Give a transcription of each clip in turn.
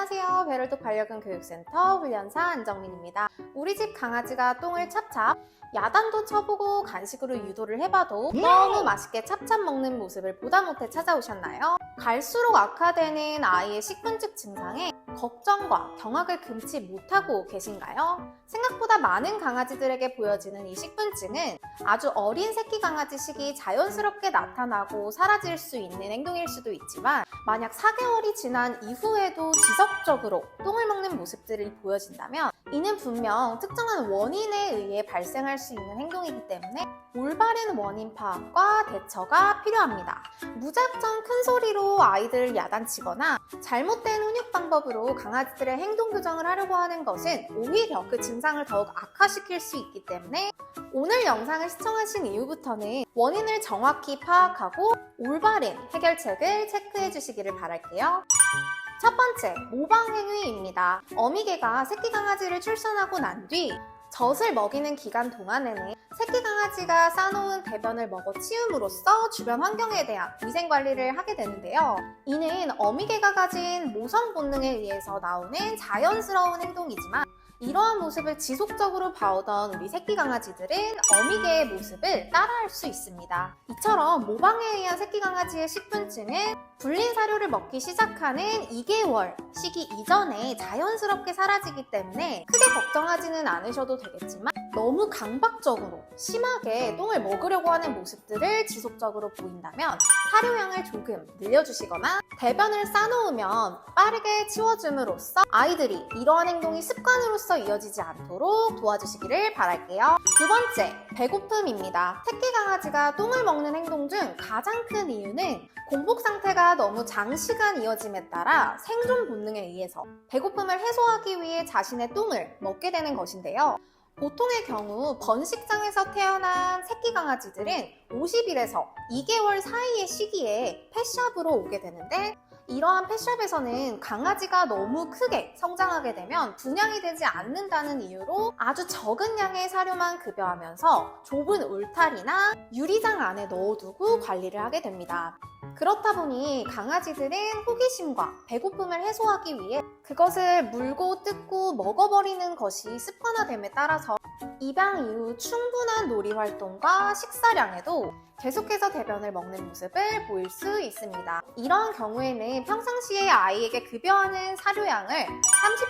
안녕하세요. 베럴독 반려견 교육센터 훈련사 안정민입니다. 우리 집 강아지가 똥을 찹찹, 야단도 쳐보고 간식으로 유도를 해봐도 너무 맛있게 찹찹 먹는 모습을 보다 못해 찾아오셨나요? 갈수록 악화되는 아이의 식분증 증상에 걱정과 경악을 금치 못하고 계신가요? 생각보다 많은 강아지들에게 보여지는 이 식분증은 아주 어린 새끼 강아지 시기 자연스럽게 나타나고 사라질 수 있는 행동일 수도 있지만 만약 4개월이 지난 이후에도 지속적으로 똥을 먹는 모습들이 보여진다면 이는 분명 특정한 원인에 의해 발생할 수 있는 행동이기 때문에 올바른 원인 파악과 대처가 필요합니다. 무작정 큰 소리로 아이들을 야단치거나 잘못된 훈육 방법으로 강아지들의 행동 교정을 하려고 하는 것은 오히려 그 증상을 더욱 악화시킬 수 있기 때문에 오늘 영상을 시청하신 이후부터는 원인을 정확히 파악하고 올바른 해결책을 체크해 주시기를 바랄게요. 첫 번째, 모방 행위입니다. 어미개가 새끼 강아지를 출산하고 난 뒤 젖을 먹이는 기간 동안에는 새끼 강아지가 싸놓은 대변을 먹어 치움으로써 주변 환경에 대한 위생 관리를 하게 되는데요. 이는 어미개가 가진 모성 본능에 의해서 나오는 자연스러운 행동이지만 이러한 모습을 지속적으로 봐오던 우리 새끼 강아지들은 어미개의 모습을 따라할 수 있습니다. 이처럼 모방에 의한 새끼 강아지의 식분증은 불린 사료를 먹기 시작하는 2개월 시기 이전에 자연스럽게 사라지기 때문에 크게 걱정하지는 않으셔도 되겠지만 너무 강박적으로 심하게 똥을 먹으려고 하는 모습들을 지속적으로 보인다면 사료량을 조금 늘려주시거나 대변을 싸놓으면 빠르게 치워줌으로써 아이들이 이러한 행동이 습관으로서 이어지지 않도록 도와주시기를 바랄게요. 두 번째, 배고픔입니다. 새끼 강아지가 똥을 먹는 행동 중 가장 큰 이유는 공복 상태가 너무 장시간 이어짐에 따라 생존 본능에 의해서 배고픔을 해소하기 위해 자신의 똥을 먹게 되는 것인데요. 보통의 경우 번식장에서 태어난 새끼 강아지들은 50일에서 2개월 사이의 시기에 펫샵으로 오게 되는데 이러한 펫샵에서는 강아지가 너무 크게 성장하게 되면 분양이 되지 않는다는 이유로 아주 적은 양의 사료만 급여하면서 좁은 울타리나 유리장 안에 넣어두고 관리를 하게 됩니다. 그렇다 보니 강아지들은 호기심과 배고픔을 해소하기 위해 그것을 물고 뜯고 먹어버리는 것이 습관화됨에 따라서 입양 이후 충분한 놀이 활동과 식사량에도 계속해서 대변을 먹는 모습을 보일 수 있습니다. 이러한 경우에는 평상시에 아이에게 급여하는 사료량을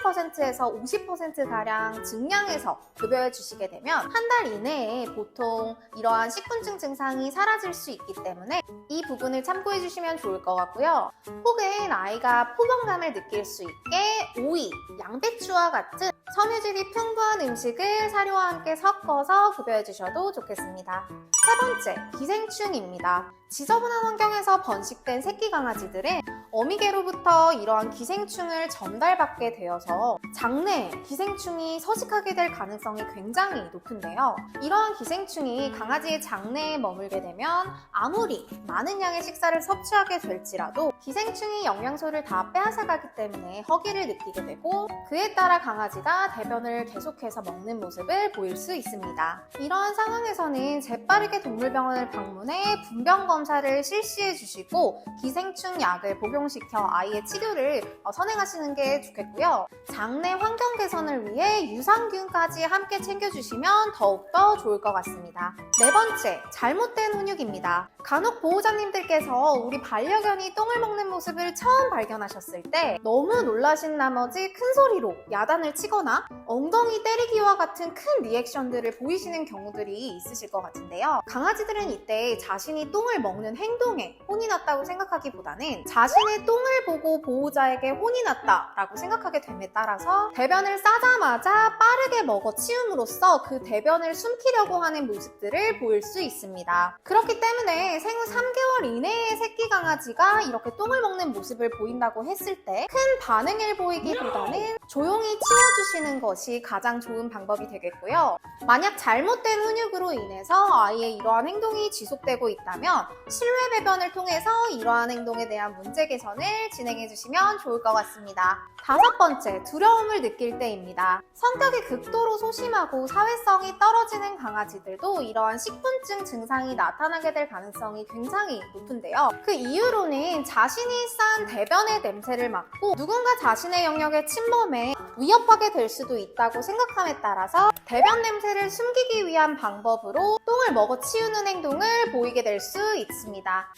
30%에서 50%가량 증량해서 급여해 주시게 되면 한 달 이내에 보통 이러한 식분증 증상이 사라질 수 있기 때문에 이 부분을 참고 해 주시면 좋을 것 같고요. 혹은 아이가 포만감을 느낄 수 있게 오이, 양배추와 같은 섬유질이 풍부한 음식을 사료와 함께 섞어서 급여해 주셔도 좋겠습니다. 세 번째, 기생충입니다. 지저분한 환경에서 번식된 새끼 강아지들은 어미개로부터 이러한 기생충을 전달받게 되어서 장내에 기생충이 서식하게 될 가능성이 굉장히 높은데요. 이러한 기생충이 강아지의 장내에 머물게 되면 아무리 많은 양의 식사를 섭취하게 될지라도 기생충이 영양소를 다 빼앗아가기 때문에 허기를 느끼게 되고 그에 따라 강아지가 대변을 계속해서 먹는 모습을 보일 수 있습니다. 이러한 상황에서는 재빠르게 동물병원을 방문해 분병 검 사를 실시해 주시고 기생충 약을 복용시켜 아이의 치료를 어, 선행하시는 게 좋겠고요. 장내 환경 개선을 위해 유산균까지 함께 챙겨주시면 더욱더 좋을 것 같습니다. 네 번째, 잘못된 훈육입니다. 간혹 보호자님들께서 우리 반려견이 똥을 먹는 모습을 처음 발견하셨을 때 너무 놀라신 나머지 큰 소리로 야단을 치거나 엉덩이 때리기와 같은 큰 리액션들을 보이시는 경우들이 있으실 것 같은데요. 강아지들은 이때 자신이 똥을 먹는 행동에 혼이 났다고 생각하기보다는 자신의 똥을 보고 보호자에게 혼이 났다라고 생각하게 됨에 따라서 대변을 싸자마자 빠르게 먹어 치움으로써 그 대변을 숨기려고 하는 모습들을 보일 수 있습니다. 그렇기 때문에 생후 3개월 이내의 새끼 강아지가 이렇게 똥을 먹는 모습을 보인다고 했을 때 큰 반응을 보이기보다는 조용히 치워주시는 것이 가장 좋은 방법이 되겠고요. 만약 잘못된 훈육으로 인해서 아이의 이러한 행동이 지속되고 있다면 실외 배변을 통해서 이러한 행동에 대한 문제 개선을 진행해 주시면 좋을 것 같습니다. 다섯 번째, 두려움을 느낄 때입니다. 성격이 극도로 소심하고 사회성이 떨어지는 강아지들도 이러한 식분증 증상이 나타나게 될 가능성이 굉장히 높은데요. 그 이유로는 자신이 쌓은 대변의 냄새를 맡고 누군가 자신의 영역에 침범해 위협하게 될 수도 있다고 생각함에 따라서 대변 냄새를 숨기기 위한 방법으로 똥을 먹어 치우는 행동을 보이게 될 수 있습니다.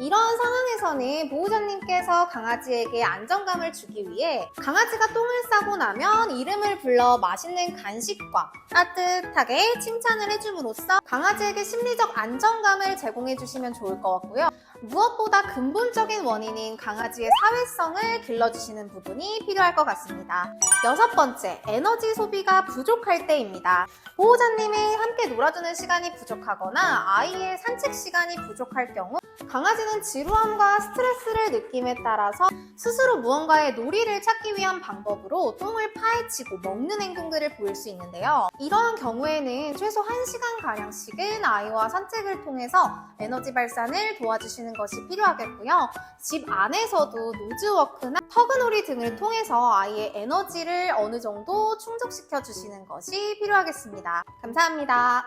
이런 상황에서는 보호자님께서 강아지에게 안정감을 주기 위해 강아지가 똥을 싸고 나면 이름을 불러 맛있는 간식과 따뜻하게 칭찬을 해줌으로써 강아지에게 심리적 안정감을 제공해 주시면 좋을 것 같고요. 무엇보다 근본적인 원인인 강아지의 사회성을 길러주시는 부분이 필요할 것 같습니다. 여섯 번째, 에너지 소비가 부족할 때입니다. 보호자님이 함께 놀아주는 시간이 부족하거나 아이의 산책 시간이 부족할 경우 강아지는 지루함과 스트레스를 느낌에 따라서 스스로 무언가의 놀이를 찾기 위한 방법으로 똥을 파헤치고 먹는 행동들을 보일 수 있는데요. 이러한 경우에는 최소 1시간가량씩은 아이와 산책을 통해서 에너지 발산을 도와주시는 것이 필요하겠고요. 집 안에서도 노즈워크나 터그놀이 등을 통해서 아이의 에너지를 어느 정도 충족시켜 주시는 것이 필요하겠습니다. 감사합니다.